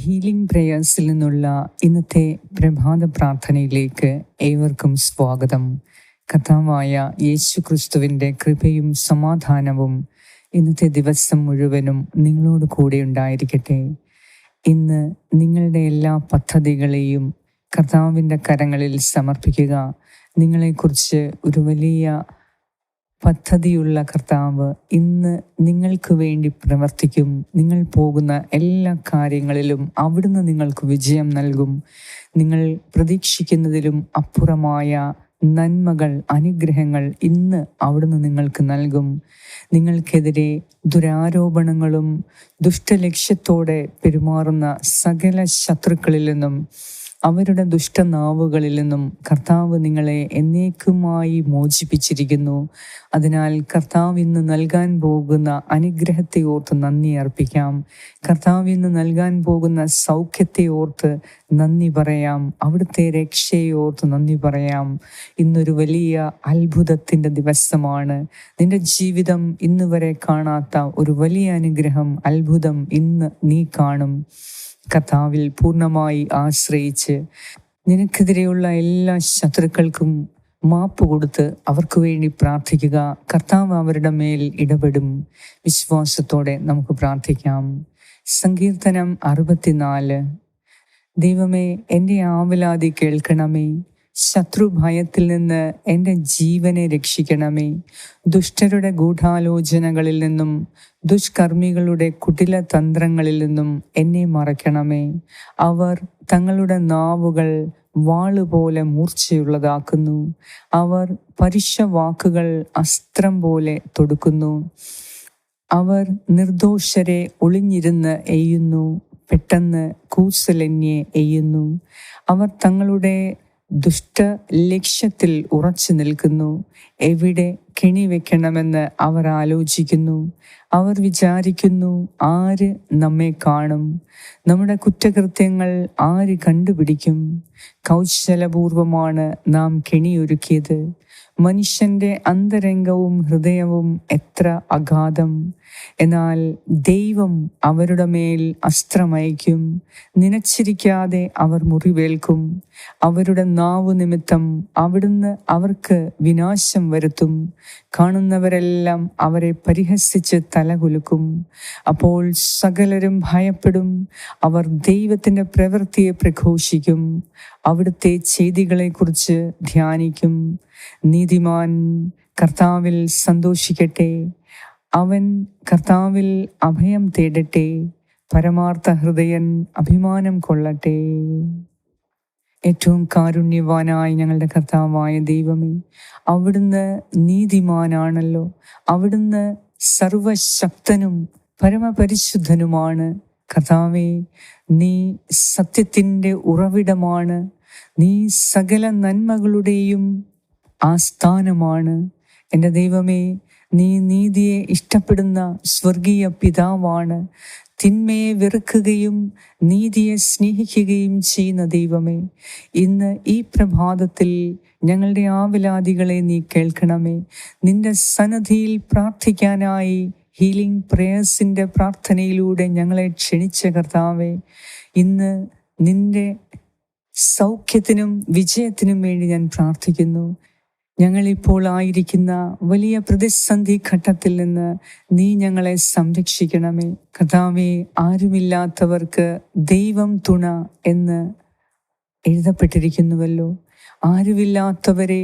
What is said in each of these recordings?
Healing പ്രേയേഴ്സിൽ നിന്നുള്ള ഇന്നത്തെ പ്രഭാത പ്രാർത്ഥനയിലേക്ക് ഏവർക്കും സ്വാഗതം. കഥാവായ യേശു ക്രിസ്തുവിന്റെ കൃപയും സമാധാനവും ഇന്നത്തെ ദിവസം മുഴുവനും നിങ്ങളോട് കൂടെ ഉണ്ടായിരിക്കട്ടെ. ഇന്ന് നിങ്ങളുടെ എല്ലാ പദ്ധതികളെയും കർത്താവിന്റെ കരങ്ങളിൽ സമർപ്പിക്കുക. നിങ്ങളെക്കുറിച്ച് ഒരു വലിയ പദ്ധതിയുള്ള കർത്താവ് ഇന്ന് നിങ്ങൾക്ക് വേണ്ടി പ്രവർത്തിക്കും. നിങ്ങൾ പോകുന്ന എല്ലാ കാര്യങ്ങളിലും അവിടുന്ന് നിങ്ങൾക്ക് വിജയം നൽകും. നിങ്ങൾ പ്രതീക്ഷിക്കുന്നതിലും അപ്പുറമായ നന്മകൾ അനുഗ്രഹങ്ങൾ ഇന്ന് അവിടുന്ന് നിങ്ങൾക്ക് നൽകും. നിങ്ങൾക്കെതിരെ ദുരാരോപണങ്ങളും ദുഷ്ടലക്ഷ്യത്തോടെ പെരുമാറുന്ന സകല ശത്രുക്കളിൽ നിന്നും അവരുടെ ദുഷ്ടനാവുകളിൽ നിന്നും കർത്താവ് നിങ്ങളെ എന്നേക്കുമായി മോചിപ്പിച്ചിരിക്കുന്നു. അതിനാൽ കർത്താവ് ഇന്ന് നൽകാൻ പോകുന്ന അനുഗ്രഹത്തെ ഓർത്ത് നന്ദി അർപ്പിക്കാം. കർത്താവ് ഇന്ന് നൽകാൻ പോകുന്ന സൗഖ്യത്തെ ഓർത്ത് നന്ദി പറയാം. അവിടുത്തെ രക്ഷയെ ഓർത്ത് നന്ദി പറയാം. ഇന്നൊരു വലിയ അത്ഭുതത്തിന്റെ ദിവസമാണ്. നിന്റെ ജീവിതം ഇന്ന് വരെ കാണാത്ത ഒരു വലിയ അനുഗ്രഹം അത്ഭുതം ഇന്ന് നീ കാണും. കർത്താവിൽ പൂർണമായി ആശ്രയിച്ച് നിനക്കെതിരെയുള്ള എല്ലാ ശത്രുക്കൾക്കും മാപ്പ് കൊടുത്ത് അവർക്ക് വേണ്ടി പ്രാർത്ഥിക്കുക. കർത്താവ് അവരുടെ മേൽ ഇടപെടും. വിശ്വാസത്തോടെ നമുക്ക് പ്രാർത്ഥിക്കാം. സങ്കീർത്തനം അറുപത്തിനാല്. ദൈവമേ എന്റെ ആവലാതി കേൾക്കണമേ. ശത്രു ഭയത്തിൽ നിന്ന് എന്റെ ജീവനെ രക്ഷിക്കണമേ. ദുഷ്ടരുടെ ഗൂഢാലോചനകളിൽ നിന്നും ദുഷ്കർമ്മികളുടെ കുടില തന്ത്രങ്ങളിൽ നിന്നും എന്നെ മറയ്ക്കണമേ. അവർ തങ്ങളുടെ നാവുകൾ വാളുപോലെ മൂർച്ചയുള്ളതാക്കുന്നു. അവർ പരുഷ വാക്കുകൾ അസ്ത്രം പോലെ തൊടുക്കുന്നു. അവർ നിർദോഷരെ ഒളിഞ്ഞിരുന്ന് എയ്യുന്നു. പെട്ടെന്ന് കൂസലന്യെ എയ്യുന്നു. അവർ തങ്ങളുടെ ദുഷ്ട ലക്ഷ്യത്തിൽ ഉറച്ചു നിൽക്കുന്നു. എവിടെ കെണി വെക്കണമെന്ന് അവർ ആലോചിക്കുന്നു. അവർ വിചാരിക്കുന്നു ആര് നമ്മെ കാണും. നമ്മുടെ കുറ്റകൃത്യങ്ങൾ ആര് കണ്ടുപിടിക്കും? കൗശലപൂർവമാണ് നാം കെണിയൊരുക്കിയത്. മനുഷ്യന്റെ അന്തരംഗവും ഹൃദയവും എത്ര അഗാധം. എന്നാൽ ദൈവം അവരുടെ മേൽ അസ്ത്രമയക്കും നനച്ചിരിക്കാതെ അവർ മുറിവേൽക്കും. അവരുടെ നാവ് നിമിത്തം അവിടുന്ന് അവർക്ക് വിനാശം വരുത്തും. കാണുന്നവരെല്ലാം അവരെ പരിഹസിച്ച് തലകുലുക്കും. അപ്പോൾ സകലരും ഭയപ്പെടും. അവർ ദൈവത്തിന്റെ പ്രവൃത്തിയെ പ്രഘോഷിക്കും. അവിടുത്തെ ചെയ്തികളെക്കുറിച്ച് ധ്യാനിക്കും. നീതിമാൻ കർത്താവിൽ സന്തോഷിക്കട്ടെ. അവൻ കർത്താവിൽ അഭയം തേടട്ടെ പരമാർത്ഥ ഹൃദയൻ അഭിമാനം കൊള്ളട്ടെ. ഏറ്റവും കാരുണ്യവാനായ ഞങ്ങളുടെ കർത്താവായ ദൈവമേ അവിടുന്ന് നീതിമാനാണല്ലോ. അവിടുന്ന് സർവശക്തനും പരമപരിശുദ്ധനുമാണ്. കർത്താവേ നീ സത്യത്തിന്റെ ഉറവിടമാണ്. നീ സകല നന്മകളുടെയും ആസ്ഥാനമാണ്. എന്റെ ദൈവമേ നീ നീതിയെ ഇഷ്ടപ്പെടുന്ന സ്വർഗീയ പിതാവാണ്. തിന്മയെ വെറുക്കുകയും നീതിയെ സ്നേഹിക്കുകയും ചെയ്യുന്ന ദൈവമേ ഇന്ന് ഈ പ്രഭാതത്തിൽ ഞങ്ങളുടെ ആവിലാദികളെ നീ കേൾക്കണമേ. നിന്റെ സന്നദ്ധിയിൽ പ്രാർത്ഥിക്കാനായി ഹീലിംഗ് പ്രേയേഴ്സിന്റെ പ്രാർത്ഥനയിലൂടെ ഞങ്ങളെ ക്ഷണിച്ച കർത്താവെ ഇന്ന് നിന്റെ സൗഖ്യത്തിനും വിജയത്തിനും വേണ്ടി ഞാൻ പ്രാർത്ഥിക്കുന്നു. ഞങ്ങളിപ്പോൾ ആയിരിക്കുന്ന വലിയ പ്രതിസന്ധി ഘട്ടത്തിൽ നിന്ന് നീ ഞങ്ങളെ സംരക്ഷിക്കണമേ. കഥാവെ ആരുമില്ലാത്തവർക്ക് ദൈവം തുണ എന്ന് എഴുതപ്പെട്ടിരിക്കുന്നുവല്ലോ. ആരുമില്ലാത്തവരെ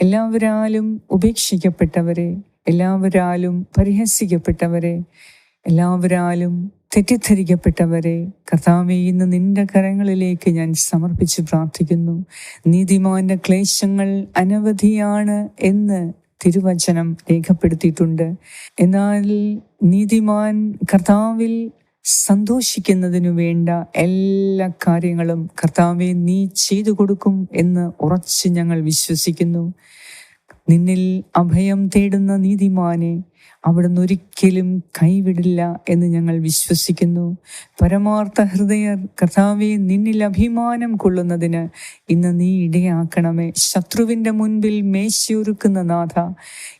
എല്ലാവരാലും ഉപേക്ഷിക്കപ്പെട്ടവരെ എല്ലാവരാലും പരിഹസിക്കപ്പെട്ടവരെ എല്ലാവരാലും തെറ്റിദ്ധരിക്കപ്പെട്ടവരെ കർത്താവെ ഇന്ന് നിന്റെ കരങ്ങളിലേക്ക് ഞാൻ സമർപ്പിച്ച് പ്രാർത്ഥിക്കുന്നു. നീതിമാന്റെ ക്ലേശങ്ങൾ അനവധിയാണ് എന്ന് തിരുവചനം രേഖപ്പെടുത്തിയിട്ടുണ്ട്. എന്നാൽ നീതിമാൻ കർത്താവിൽ സന്തോഷിക്കുന്നതിനു വേണ്ട എല്ലാ കാര്യങ്ങളും കർത്താവെ നീ ചെയ്തു കൊടുക്കും എന്ന് ഉറച്ച് ഞങ്ങൾ വിശ്വസിക്കുന്നു. നിന്നിൽ അഭയം തേടുന്ന നീതിമാനെ അവിടുന്ന് ഒരിക്കലും കൈവിടില്ല എന്ന് ഞങ്ങൾ വിശ്വസിക്കുന്നു. പരമാർത്ഥ ഹൃദയർ കർത്താവെ നിന്നിൽ അഭിമാനം കൊള്ളുന്നതിന് ഇന്ന് നീ ഇടയാക്കണമേ. ശത്രുവിന്റെ മുൻപിൽ മേശയൊരുക്കുന്ന നാഥ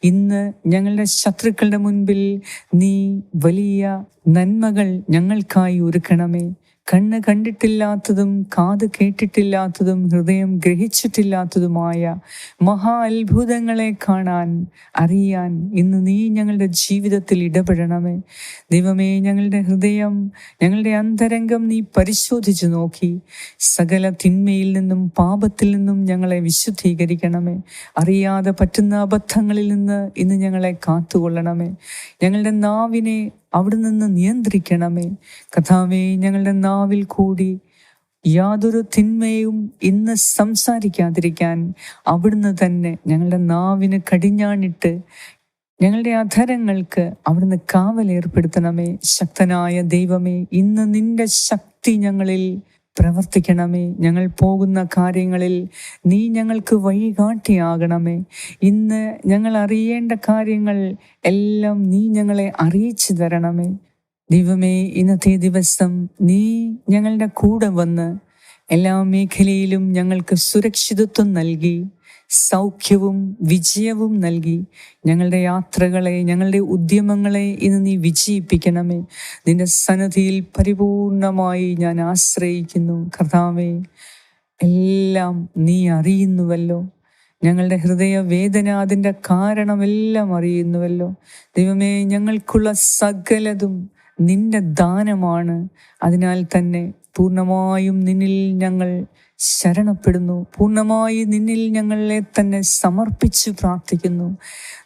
ഇന്ന് ഞങ്ങളുടെ ശത്രുക്കളുടെ മുൻപിൽ നീ വലിയ നന്മകൾ ഞങ്ങൾക്കായി ഒരുക്കണമേ. കണ്ണ് കണ്ടിട്ടില്ലാത്തതും കാത് കേട്ടിട്ടില്ലാത്തതും ഹൃദയം ഗ്രഹിച്ചിട്ടില്ലാത്തതുമായ മഹാ അത്ഭുതങ്ങളെ കാണാൻ അറിയാൻ ഇന്ന് നീ ഞങ്ങളുടെ ജീവിതത്തിൽ ഇടപെടണമേ. ദൈവമേ ഞങ്ങളുടെ ഹൃദയം ഞങ്ങളുടെ അന്തരംഗം നീ പരിശോധിച്ചു നോക്കി. സകല തിന്മയിൽ നിന്നും പാപത്തിൽ നിന്നും ഞങ്ങളെ വിശുദ്ധീകരിക്കണമേ. അറിയാതെ പറ്റുന്ന അബദ്ധങ്ങളിൽ നിന്ന് ഇന്ന് ഞങ്ങളെ കാത്തുകൊള്ളണമേ. ഞങ്ങളുടെ നാവിനെ അവിടെ നിന്ന് നിയന്ത്രിക്കണമേ. കഥാവേ ഞങ്ങളുടെ നാവിൽ കൂടി യാതൊരു തിന്മയും ഇന്ന് സംസാരിക്കാതിരിക്കാൻ അവിടുന്ന് തന്നെ ഞങ്ങളുടെ നാവിന് കടിഞ്ഞാണിട്ട് ഞങ്ങളുടെ അധരങ്ങൾക്ക് അവിടുന്ന് കാവലേർപ്പെടുത്തണമേ. ശക്തനായ ദൈവമേ ഇന്ന് നിന്റെ ശക്തി ഞങ്ങളിൽ പ്രവർത്തിക്കണമേ. ഞങ്ങൾ പോകുന്ന കാര്യങ്ങളിൽ നീ ഞങ്ങൾക്ക് വഴികാട്ടിയാകണമേ ഇന്ന് ഞങ്ങൾ അറിയേണ്ട കാര്യങ്ങൾ എല്ലാം നീ ഞങ്ങളെ അറിയിച്ചു തരണമേ. ദൈവമേ ഇന്നത്തെ ദിവസം നീ ഞങ്ങളുടെ കൂടെ വന്ന് എല്ലാ മേഖലയിലും ഞങ്ങൾക്ക് സുരക്ഷിതത്വം നൽകി. സൗഖ്യവും വിജയവും നൽകി. ഞങ്ങളുടെ യാത്രകളെ ഞങ്ങളുടെ ഉദ്യമങ്ങളെ ഇന്ന് നീ വിജയിപ്പിക്കണമേ. നിന്റെ സന്നദ്ധിയിൽ പരിപൂർണമായി ഞാൻ ആശ്രയിക്കുന്നു. കർത്താവേ എല്ലാം നീ അറിയുന്നുവല്ലോ. ഞങ്ങളുടെ ഹൃദയ വേദന അതിന്റെ കാരണമെല്ലാം അറിയുന്നുവല്ലോ. ദൈവമേ ഞങ്ങൾക്കുള്ള സകലതും നിന്റെ ദാനമാണ്. അതിനാൽ തന്നെ പൂർണമായും നിന്നിൽ ഞങ്ങൾ ശരണപ്പെടുന്നു. പൂർണമായി നിന്നിൽ ഞങ്ങളെ തന്നെ സമർപ്പിച്ച് പ്രാർത്ഥിക്കുന്നു.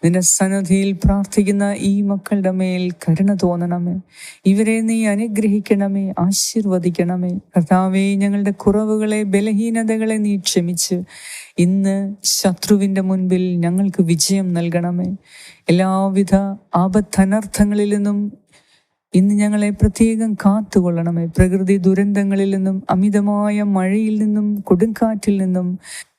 നിന്റെ സന്നദ്ധിയിൽ പ്രാർത്ഥിക്കുന്ന ഈ മക്കളുടെ മേൽ കരുണ തോന്നണമേ. ഇവരെ നീ അനുഗ്രഹിക്കണമേ ആശീർവദിക്കണമേ. കർത്താവേ ഞങ്ങളുടെ കുറവുകളെ ബലഹീനതകളെ നീ ക്ഷമിച്ച്. ഇന്ന് ശത്രുവിന്റെ മുൻപിൽ ഞങ്ങൾക്ക് വിജയം നൽകണമേ. എല്ലാവിധ ആപത്തനർത്ഥങ്ങളിൽ നിന്നും ഇന്ന് ഞങ്ങളെ പ്രത്യേകം കാത്തുകൊള്ളണമേ. പ്രകൃതി ദുരന്തങ്ങളിൽ നിന്നും അമിതമായ മഴയിൽ നിന്നും കൊടുങ്കാറ്റിൽ നിന്നും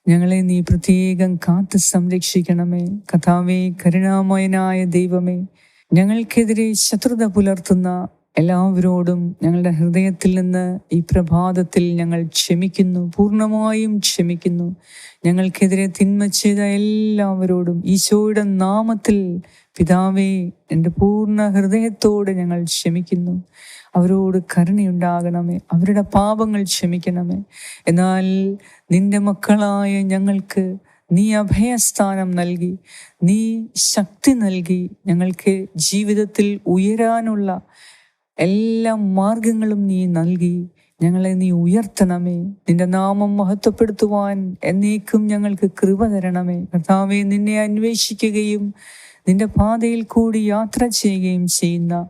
ഞങ്ങളെ നീ പ്രത്യേകം കാത്ത് സംരക്ഷിക്കണമേ. കഥാവേ കരുണാമയനായ ദൈവമേ ഞങ്ങൾക്കെതിരെ ശത്രുത പുലർത്തുന്ന എല്ലാവരോടും ഞങ്ങളുടെ ഹൃദയത്തിൽ നിന്ന് ഈ പ്രഭാതത്തിൽ ഞങ്ങൾ ക്ഷമിക്കുന്നു പൂർണമായും ക്ഷമിക്കുന്നു. ഞങ്ങൾക്കെതിരെ തിന്മ ചെയ്ത എല്ലാവരോടും ഈശോയുടെ നാമത്തിൽ പിതാവേ എന്റെ പൂർണ ഹൃദയത്തോടെ ഞങ്ങൾ ക്ഷമിക്കുന്നു. അവരോട് കരുണയുണ്ടാകണമേ അവരുടെ പാപങ്ങൾ ക്ഷമിക്കണമേ. എന്നാൽ നിന്റെ മക്കളായ ഞങ്ങൾക്ക് നീ അഭയസ്ഥാനം നൽകി നീ ശക്തി നൽകി ഞങ്ങൾക്ക് ജീവിതത്തിൽ ഉയരാനുള്ള എല്ലാ മാർഗങ്ങളും നീ നൽകി. ഞങ്ങളെ നീ ഉയർത്തണമേ. നിന്റെ നാമം മഹത്വപ്പെടുത്തുവാൻ എന്നേക്കും ഞങ്ങൾക്ക് കൃപ തരണമേ. കർത്താവെ നിന്നെ അന്വേഷിക്കുകയും നിന്റെ പാതയിൽ കൂടി യാത്ര ചെയ്യുകയും ചെയ്യുന്ന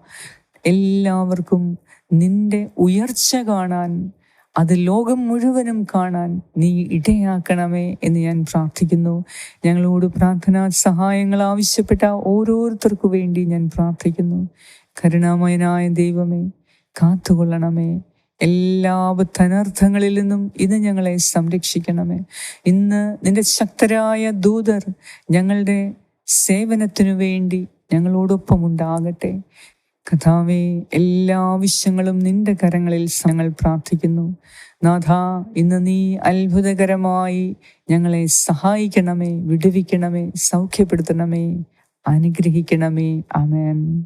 എല്ലാവർക്കും നിന്റെ ഉയർച്ച കാണാൻ അത് ലോകം മുഴുവനും കാണാൻ നീ ഇടയാക്കണമേ എന്ന് ഞാൻ പ്രാർത്ഥിക്കുന്നു. ഞങ്ങളോട് പ്രാർത്ഥനാ സഹായങ്ങൾ ആവശ്യപ്പെട്ട ഓരോരുത്തർക്കു വേണ്ടി ഞാൻ പ്രാർത്ഥിക്കുന്നു. കരുണാമയനായ ദൈവമേ കാത്തുകൊള്ളണമേ. എല്ലാ അനർത്ഥങ്ങളിൽ നിന്നും ഇന്ന് ഞങ്ങളെ സംരക്ഷിക്കണമേ. ഇന്ന് നിന്റെ ശക്തരായ ദൂതർ ഞങ്ങളുടെ സേവനത്തിനു വേണ്ടി ഞങ്ങളോടൊപ്പം ഉണ്ടാകട്ടെ കഥാവേ എല്ലാ ആവശ്യങ്ങളും നിന്റെ കരങ്ങളിൽ ഞങ്ങൾ പ്രാർത്ഥിക്കുന്നു. നാഥ ഇന്ന് നീ അത്ഭുതകരമായി ഞങ്ങളെ സഹായിക്കണമേ വിടുവിക്കണമേ സൗഖ്യപ്പെടുത്തണമേ അനുഗ്രഹിക്കണമേ. അമേൻ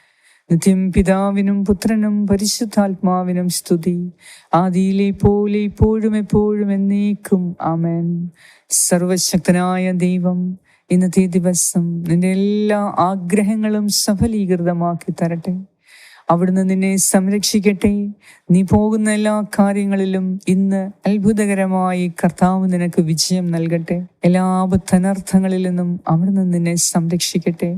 നിത്യം പിതാവിനും പുത്രനും പരിശുദ്ധാത്മാവിനും സ്തുതി. ആദിയിലെ പോലെ ഇപ്പോഴും എപ്പോഴും എന്നേക്കും. ആമേൻ. സർവശക്തനായ ദൈവം ഇന്നത്തെ ദിവസം നിന്റെ എല്ലാ ആഗ്രഹങ്ങളും സഫലീകൃതമാക്കി തരട്ടെ. അവിടുന്ന് നിന്നെ സംരക്ഷിക്കട്ടെ. നീ പോകുന്ന എല്ലാ കാര്യങ്ങളിലും ഇന്ന് അത്ഭുതകരമായി കർത്താവ് നിനക്ക് വിജയം നൽകട്ടെ. എല്ലാ ആപത്തനർത്ഥങ്ങളിൽ നിന്നും അവിടുന്ന് നിന്നെ സംരക്ഷിക്കട്ടെ.